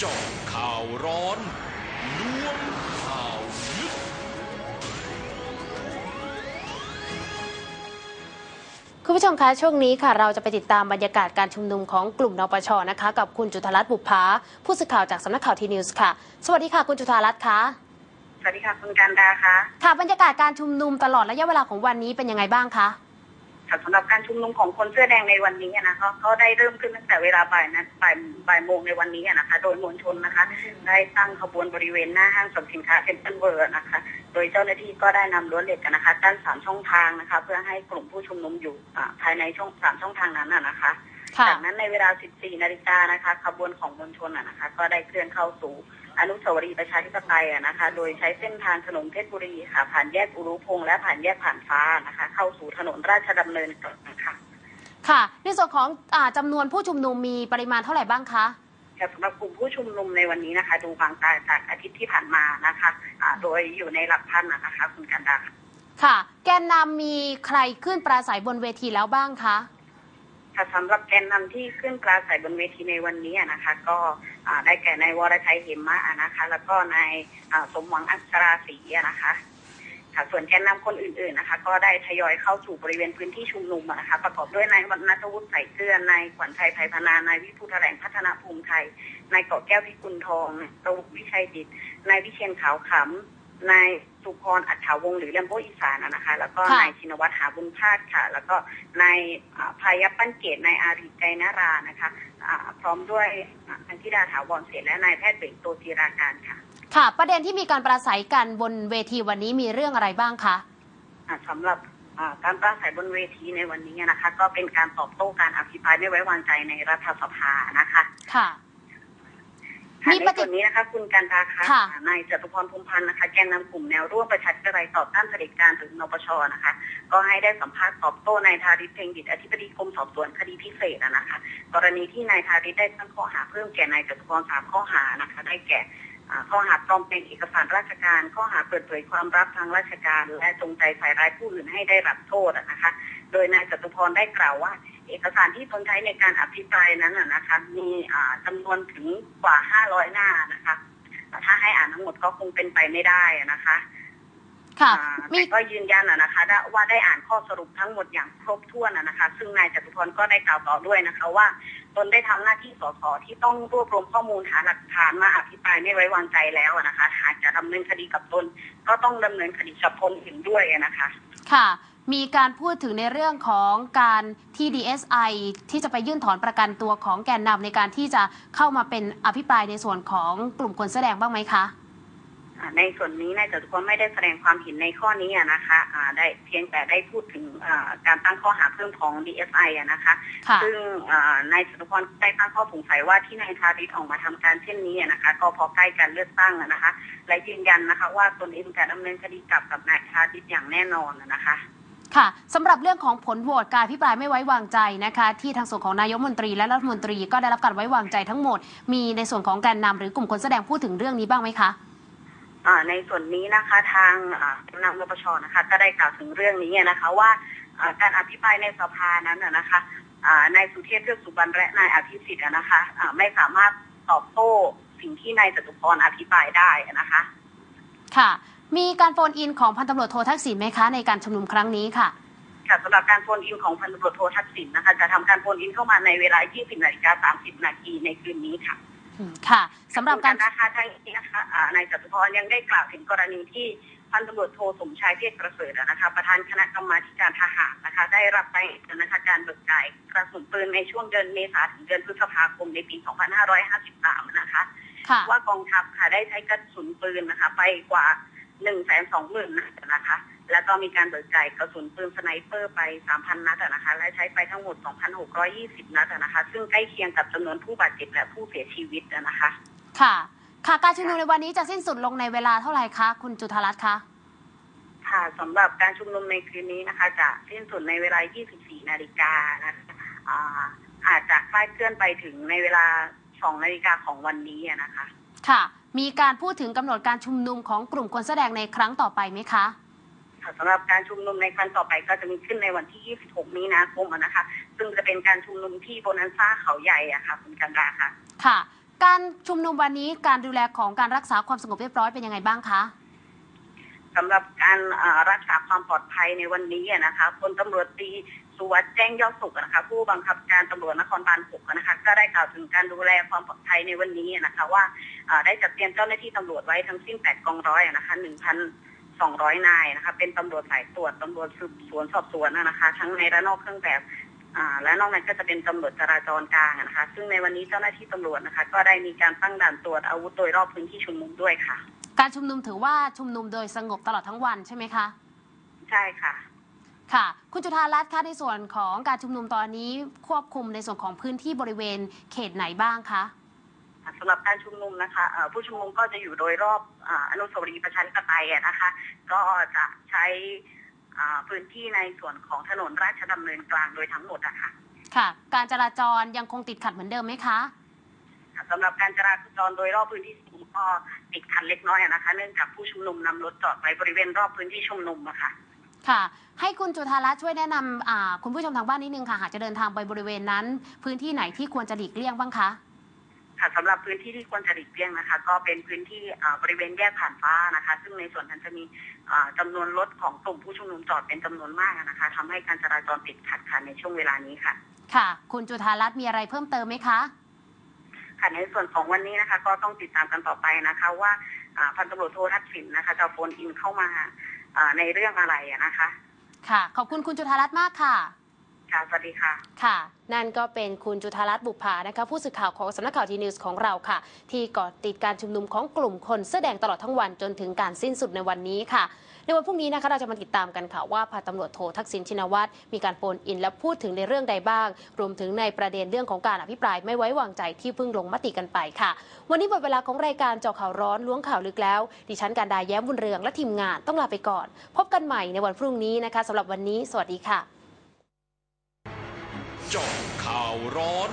เจาะข่าวร้อนล้วงข่าวลึกคุณผู้ชมคะช่วงนี้ค่ะ เราจะไปติดตามบรรยากาศการชุมนุมของกลุ่มนปชนะคะ กับคุณจุธารัตน์บุพภาผู้สื่อข่าวจากสำนักข่าวทีนิวส์ค่ะ สวัสดีค่ะ คุณจุธารัตน์คะสวัสดีค่ะคุณการดาคะค่ะบรรยากาศการชุมนุมตลอดระยะเวลาของวันนี้เป็นยังไงบ้างคะ ค่ะสำหรับการชุมนุมของคนเสื้อแดงในวันนี้อะนะคะก็ได้เริ่มขึ้นตั้งแต่เวลาบ่ายนะบ่ายบ่ายโมงในวันนี้นะคะ โดยมวลชนนะคะ ได้ตั้งขบวนบริเวณหน้าห้างสรรพสินค้าเซ็นทรัลเวิร์นะคะ โดยเจ้าหน้าที่ก็ได้นำรั้วเหล็กอะนะคะกั้นสามช่องทางนะคะ เพื่อให้กลุ่มผู้ชุมนุมอยู่ภายในช่องสามช่องทางนั้นนะคะ จากนั้นในเวลา 14 นาฬิกานะคะขบวนของมวลชนอะนะคะ ก็ได้เคลื่อนเข้าสู่อนุสาวรีย์ประชาธิปไตยอะนะคะ โดยใช้เส้นทางถนนเพชรบุรีค่ะ ผ่านแยกอุรุพงษ์และผ่านแยกผ่านฟ้านะคะ เข้าสู่ถนนราชดำเนินก่อนนะคะค่ะ ในส่วนของอาจำนวนผู้ชุมนุมมีปริมาณเท่าไหร่บ้างคะแต่สำหรับกลุ่มผู้ชุมนุมในวันนี้นะคะ ดูบางตาจากอาทิตย์ที่ผ่านมานะคะอ่าโดยอยู่ในหลักพันนะนะคะ คุณกันดาค่ะค่ะ แกนนำมีใครขึ้นปราศัยบนเวทีแล้วบ้างคะ ค่ะสำหรับแกนนำที่ขึ้นปราศัยบนเวทีในวันนี้นะคะ ก็ได้แก่นายวรชัยเหมมะนะคะ แล้วก็นายสมหวังอัคราศรีนะคะค่ะส่วนแกนนำคนอื่นๆนะคะ ก็ได้ทยอยเข้าสู่บริเวณพื้นที่ชุมนุมนะคะ ประกอบด้วยนายวรรณัฐวุฒิใส่เกลือนายขวัญชัยไพพนานายวิภูแถลงพัฒนาภูมิไทยนายเกาะแก้วพิกุลทองประวุฒิวิชัยดิตนายวิเชียนขาวขำ นายสุพรอัฏฐาวงศ์หรือเลมโบอีสานอะนะคะ แล้วก็ค่ะนายชินวัตรหาบุญพาดค่ะ แล้วก็นายอ่าพายัพปั้นเกตนายอาริใจนารานะคะอ่าพร้อมด้วยอ่าพันธิดาถาวรเสร็จและนายแพทย์เบงโตจีราการค่ะ ค่ะ ประเด็นที่มีการปราศัยกันบนเวทีวันนี้มีเรื่องอะไรบ้างคะอ่าสำหรับอ่าการปราศัยบนเวทีในวันนี้นะคะ ก็เป็นการตอบโต้การอภิปรายไม่ไว้วางใจในรัฐสภานะคะ ค่ะ ค่ะมีในปฏิส่วนนี้นะคะคุณการตาคะค่ะนายจตุพรพรหมพันธ์นะคะ แกนนำกลุ่มแนวร่วมประชาธิปไตยต่อต้านเผด็จการหรือนปชนะคะ ก็ให้ได้สัมภาษณ์ตอบโต้นายทาริศเพ็งดิตอธิบดีกรมสอบสวนคดีพิเศษอะนะคะ กรณีที่นายทาริศได้ตั้งข้อหาเพิ่มแก่นายจตุพรสามข้อหานะคะ ได้แก่อ่าข้อหาปลอมเป็นเอกสารราชการ ข้อหาเปิดเผยความลับทางราชการ และจงใจใส่ร้ายผู้อื่นให้ได้รับโทษอะนะคะ โดยนายจตุพรได้กล่าวว่า เอกสารที่ตนใช้ในการอภิปรายนั้นอะนะคะ มีอ่าจำนวนถึงกว่า500หน้านะคะแต่ถ้าให้อ่านทั้งหมดก็คงเป็นไปไม่ได้อะนะคะค่ะอ่ามีแต่ก็ยืนยันอะนะคะได้ว่าได้อ่านข้อสรุปทั้งหมดอย่างครบถ้วนอะนะคะ ซึ่งนายจตุพรก็ได้กล่าวต่อด้วยนะคะ ว่าตนได้ทำหน้าที่สสที่ต้องรวบรวมข้อมูลหาหลักฐานมาอภิปรายไม่ไว้วางใจแล้วอะนะคะหากจะดำเนินคดีกับตนก็ต้องดำเนินคดีกับตนถึงด้วยอะนะคะ ค่ะ มีการพูดถึงในเรื่องของการที่ DSI ที่จะไปยื่นถอนประกันตัวของแกนนำในการที่จะเข้ามาเป็นอภิปรายในส่วนของกลุ่มคนแสดงบ้างไหมคะอ่าในส่วนนี้นายจตุพรไม่ได้แสดงความเห็นในข้อนี้อะนะคะอ่าได้เพียงแต่ได้พูดถึงอ่าการตั้งข้อหาเพิ่มของ DSI อะนะคะค่ะซึ่งอ่านายจตุพรได้ตั้งข้อสงสัยว่าที่นายทาริศออกมาทำการเช่นนี้อะนะคะ ก็เพอใกล้การเลือกตั้งอะนะคะ และยืนยันนะคะ ว่าตนเองจะดำเนินคดีกลับกับนายทาริศอย่างแน่นอนอะนะคะ ค่ะสำหรับเรื่องของผลโหวตการอภิปรายไม่ไว้วางใจนะคะที่ทางส่วนของนายกรัฐมนตรีและรัฐมนตรีก็ได้รับการไว้วางใจทั้งหมด มีในส่วนของแกนนำหรือกลุ่มคนแสดงพูดถึงเรื่องนี้บ้างไหมคะอ่าในส่วนนี้นะคะทางอ่านำรปชนะคะก็ได้กล่าวถึงเรื่องนี้นะคะว่าอ่าการอภิปรายในสภานั้นนะนะคะอ่านายสุเทพเทือกสุบรรณและนายอภิสิทธิ์อะนะคะอ่าไม่สามารถตอบโต้สิ่งที่นายจตุพรอภิปรายได้อะนะคะ ค่ะ มีการโฟนอินของพันตำรวจโททักษิณไหมคะในการชุมนุมครั้งนี้ค่ะค่ะสำหรับการโฟนอินของพันตำรวจโททักษิณนะคะ จะทำการโฟนอินเข้ามาในเวลา 20นาฬิกา30 นาทีในคืนนี้ค่ะอืมค่ะสำหรับการนะคะทางนี้นะคะอ่านายจตุพรยังได้กล่าวถึงกรณีที่พันตำรวจโทสมชายเทศประเสริฐอะนะคะประธานคณะกรรมาธิการทหารนะคะ ได้รับไปนะคะการเบิกจ่ายกระสุนปืนในช่วงเดือนเมษาถึงเดือนพฤษภาคมในปี 2553 นะคะค่ะว่ากองทัพค่ะได้ใช้กระสุนปืนนะคะ ไปกว่า 1นึ่งแสนสองหมื่นนัดนะคะ แล้วก็มีการเบิกจ่ายกระสุนปืนสไนเปอร์ไป3,000นัดอะนะคะ และใช้ไปทั้งหมด2,620นัดอะนะคะ ซึ่งใกล้เคียงกับจำนวนผู้บาดเจ็บและผู้เสียชีวิตอะนะคะ ค่ะ ค่ะการชุมนุมในวันนี้จะสิ้นสุดลงในเวลาเท่าไหร่คะ คุณจุธารัตน์คะค่ะสำหรับการชุมนุมในคืนนี้นะคะ จะสิ้นสุดในเวลา 24 นาฬิกานะคะอ่าอาจจะคลาดเคลื่อนไปถึงในเวลา 2 นาฬิกาของวันนี้อะนะคะ ค่ะ มีการพูดถึงกำหนดการชุมนุมของกลุ่มคนแสดงในครั้งต่อไปไหมคะค่ะสำหรับการชุมนุมในครั้งต่อไปก็จะมีขึ้นในวันที่ 26 มีนาคมอะนะคะ ซึ่งจะเป็นการชุมนุมที่โบนันซ่าเขาใหญ่อะค่ะคุณกันดาค่ะ ค่ะ การชุมนุมวันนี้การดูแลของการรักษาความสงบเรียบร้อยเป็นยังไงบ้างคะสำหรับการเอ่อรักษาความปลอดภัยในวันนี้อะนะคะพลตำรวจตรี สุวัสด์แจ้งยอดสุขอะนะคะ ผู้บังคับการตำรวจนครบาลหกอะนะคะ ก็ได้กล่าวถึงการดูแลความปลอดภัยในวันนี้อะนะคะ ว่าเอ่อได้จัดเตรียมเจ้าหน้าที่ตำรวจไว้ทั้งสิ้น8กองร้อยอะนะคะ1,200นายนะคะ เป็นตำรวจสายตรวจตำรวจสืบสวนสอบสวนอะนะคะ ทั้งในและนอกเครื่องแบบอ่าและนอกนั้นก็จะเป็นตำรวจจราจรกลางอะนะคะ ซึ่งในวันนี้เจ้าหน้าที่ตำรวจนะคะ ก็ได้มีการตั้งด่านตรวจอาวุธโดยรอบพื้นที่ชุมนุมด้วยค่ะ การชุมนุมถือว่าชุมนุมโดยสงบตลอดทั้งวันใช่ไหมคะ ใช่ค่ะ ค่ะ คุณจุธารัตน์คะในส่วนของการชุมนุมตอนนี้ควบคุมในส่วนของพื้นที่บริเวณเขตไหนบ้างคะสำหรับการชุมนุมนะคะเอ่อผู้ชุมนุมก็จะอยู่โดยรอบอาอนุสาวรีย์ประชาธิปไตยอะนะคะ ก็จะใช้อ่าพื้นที่ในส่วนของถนนราชดำเนินกลางโดยทั้งหมดอะค่ะ ค่ะ การจราจรยังคงติดขัดเหมือนเดิมไหมคะสำหรับการจราจรโดยรอบพื้นที่ชุมนุมก็ติดขัดเล็กน้อยอะนะคะ เนื่องจากผู้ชุมนุมนำรถจอดไว้บริเวณรอบพื้นที่ชุมนุมอะค่ะ ค่ะ ให้คุณจุธารัตน์ช่วยแนะนำอ่าคุณผู้ชมทางบ้านนิดนึงค่ะหากจะเดินทางไปบริเวณนั้น พื้นที่ไหนที่ควรจะหลีกเลี่ยงบ้างคะ ค่ะสำหรับพื้นที่ที่ควรจะหลีกเลี่ยงนะคะ ก็เป็นพื้นที่อ่าบริเวณแยกผ่านฟ้านะคะ ซึ่งในส่วนนั้นจะมีอ่าจำานวนรถของกลุ่มผู้ชุมนุมจอดเป็นจำนวนมากอะนะคะทำให้การจราจรติดขัดค่ะในช่วงเวลานี้ค่ะ ค่ะ คุณจุธารัตน์มีอะไรเพิ่มเติมไหมคะ ค่ะในส่วนของวันนี้นะคะ ก็ต้องติดตามกันต่อไปนะคะ ว่าอ่าพันตำรวจโททักษิณนะคะจะโฟนอินเข้ามาอ่า ในเรื่องอะไรอะนะคะ ค่ะ ขอบคุณคุณจุธารัตน์มากค่ะค่ะสวัสดีค่ะ ค่ะ นั่นก็เป็นคุณจุธารัตน์บุปผานะคะ ผู้สื่อข่าวของสำนักข่าวทีนิวส์ของเราค่ะ ที่เกาะติดการชุมนุมของกลุ่มคนเสื้อแดงตลอดทั้งวันจนถึงการสิ้นสุดในวันนี้ค่ะ ในวันพรุ่งนี้นะคะเราจะมาติดตามกันค่ะว่าพันตำรวจโททักษิณชินวัตรมีการโฟนอิน และพูดถึงในเรื่องใดบ้าง รวมถึงในประเด็นเรื่องของการอภิปรายไม่ไว้วางใจที่เพิ่งลงมติกันไปค่ะ วันนี้หมดเวลาของรายการเจาะข่าวร้อนล้วงข่าวลึกแล้ว ดิฉันการดาแย้มบุญเรืองและทีมงานต้องลาไปก่อน พบกันใหม่ในวันพรุ่งนี้นะคะสำหรับวันนี้ สวัสดีค่ะเจาะข่าวร้อน